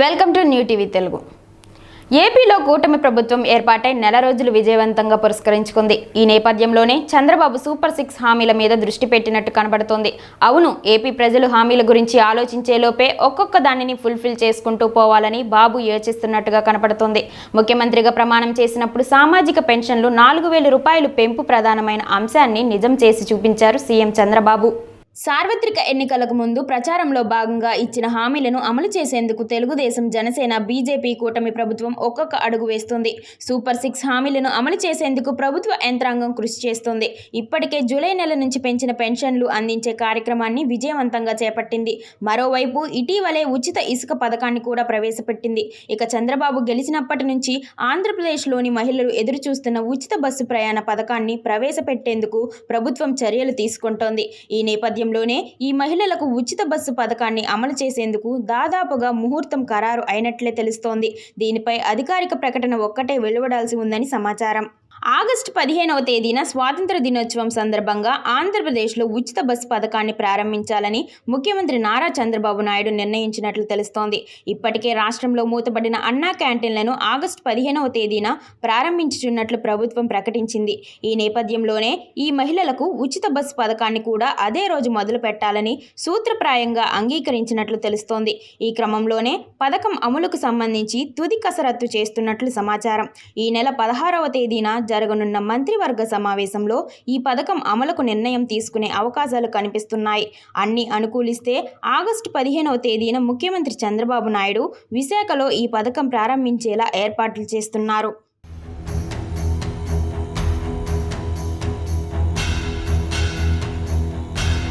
Welcome to new TV Telugu. ఏపీలో కూటమి ప్రభుత్వం ఏర్పాటై నెల రోజులు విజయవంతంగా పురస్కరించుకుంది. ఈ నేపథ్యంలోనే చంద్రబాబు సూపర్ సిక్స్ హామీల మీద దృష్టి పెట్టినట్టు కనబడుతోంది. అవును ఏపీ ప్రజలు హామీల గురించి ఆలోచించే లోపే ఒక్కొక్క దానిని ఫుల్ఫిల్ చేసుకుంటూ పోవాలని బాబు యోచిస్తున్నట్టుగా కనపడుతోంది. ముఖ్యమంత్రిగా ప్రమాణం చేసినప్పుడు సామాజిక పెన్షన్లు నాలుగు వేల రూపాయలు పెంపు ప్రధానమైన అంశాన్ని నిజం చేసి చూపించారు సీఎం చంద్రబాబు. సార్వత్రిక ఎన్నికలకు ముందు ప్రచారంలో భాగంగా ఇచ్చిన హామీలను అమలు చేసేందుకు తెలుగుదేశం జనసేన బీజేపీ కూటమి ప్రభుత్వం ఒక్కొక్క అడుగు వేస్తుంది. సూపర్ సిక్స్ హామీలను అమలు చేసేందుకు ప్రభుత్వ యంత్రాంగం కృషి చేస్తుంది. ఇప్పటికే జూలై నెల నుంచి పెంచిన పెన్షన్లు అందించే కార్యక్రమాన్ని విజయవంతంగా చేపట్టింది. మరోవైపు ఇటీవలే ఉచిత ఇసుక పథకాన్ని కూడా ప్రవేశపెట్టింది. ఇక చంద్రబాబు గెలిచినప్పటి నుంచి ఆంధ్రప్రదేశ్లోని మహిళలు ఎదురుచూస్తున్న ఉచిత బస్సు ప్రయాణ పథకాన్ని ప్రవేశపెట్టేందుకు ప్రభుత్వం చర్యలు తీసుకుంటోంది. ఈ నేపథ్యం నేపథ్యంలోనే ఈ మహిళలకు ఉచిత బస్సు పథకాన్ని అమలు చేసేందుకు దాదాపుగా ముహూర్తం ఖరారు అయినట్లే తెలుస్తోంది. దీనిపై అధికారిక ప్రకటన ఒక్కటే వెలువడాల్సి ఉందని సమాచారం. ఆగస్టు పదిహేనవ తేదీన స్వాతంత్ర దినోత్సవం సందర్భంగా ఆంధ్రప్రదేశ్లో ఉచిత బస్సు పథకాన్ని ప్రారంభించాలని ముఖ్యమంత్రి నారా చంద్రబాబు నాయుడు నిర్ణయించినట్లు తెలుస్తోంది. ఇప్పటికే రాష్ట్రంలో మూతపడిన అన్నా క్యాంటీన్లను ఆగస్టు పదిహేనవ తేదీన ప్రారంభించుచున్నట్లు ప్రభుత్వం ప్రకటించింది. ఈ నేపథ్యంలోనే ఈ మహిళలకు ఉచిత బస్సు పథకాన్ని కూడా అదే రోజు మొదలు పెట్టాలని సూత్రప్రాయంగా అంగీకరించినట్లు తెలుస్తోంది. ఈ క్రమంలోనే పథకం అమలుకు సంబంధించి తుది కసరత్తు చేస్తున్నట్లు సమాచారం. ఈ నెల పదహారవ తేదీన జరగనున్న మంత్రివర్గ సమావేశంలో ఈ పథకం అమలుకు నిర్ణయం తీసుకునే అవకాశాలు కనిపిస్తున్నాయి. అన్ని అనుకూలిస్తే ఆగస్టు పదిహేనవ తేదీన ముఖ్యమంత్రి చంద్రబాబు నాయుడు విశాఖలో ఈ పథకం ప్రారంభించేలా ఏర్పాట్లు చేస్తున్నారు.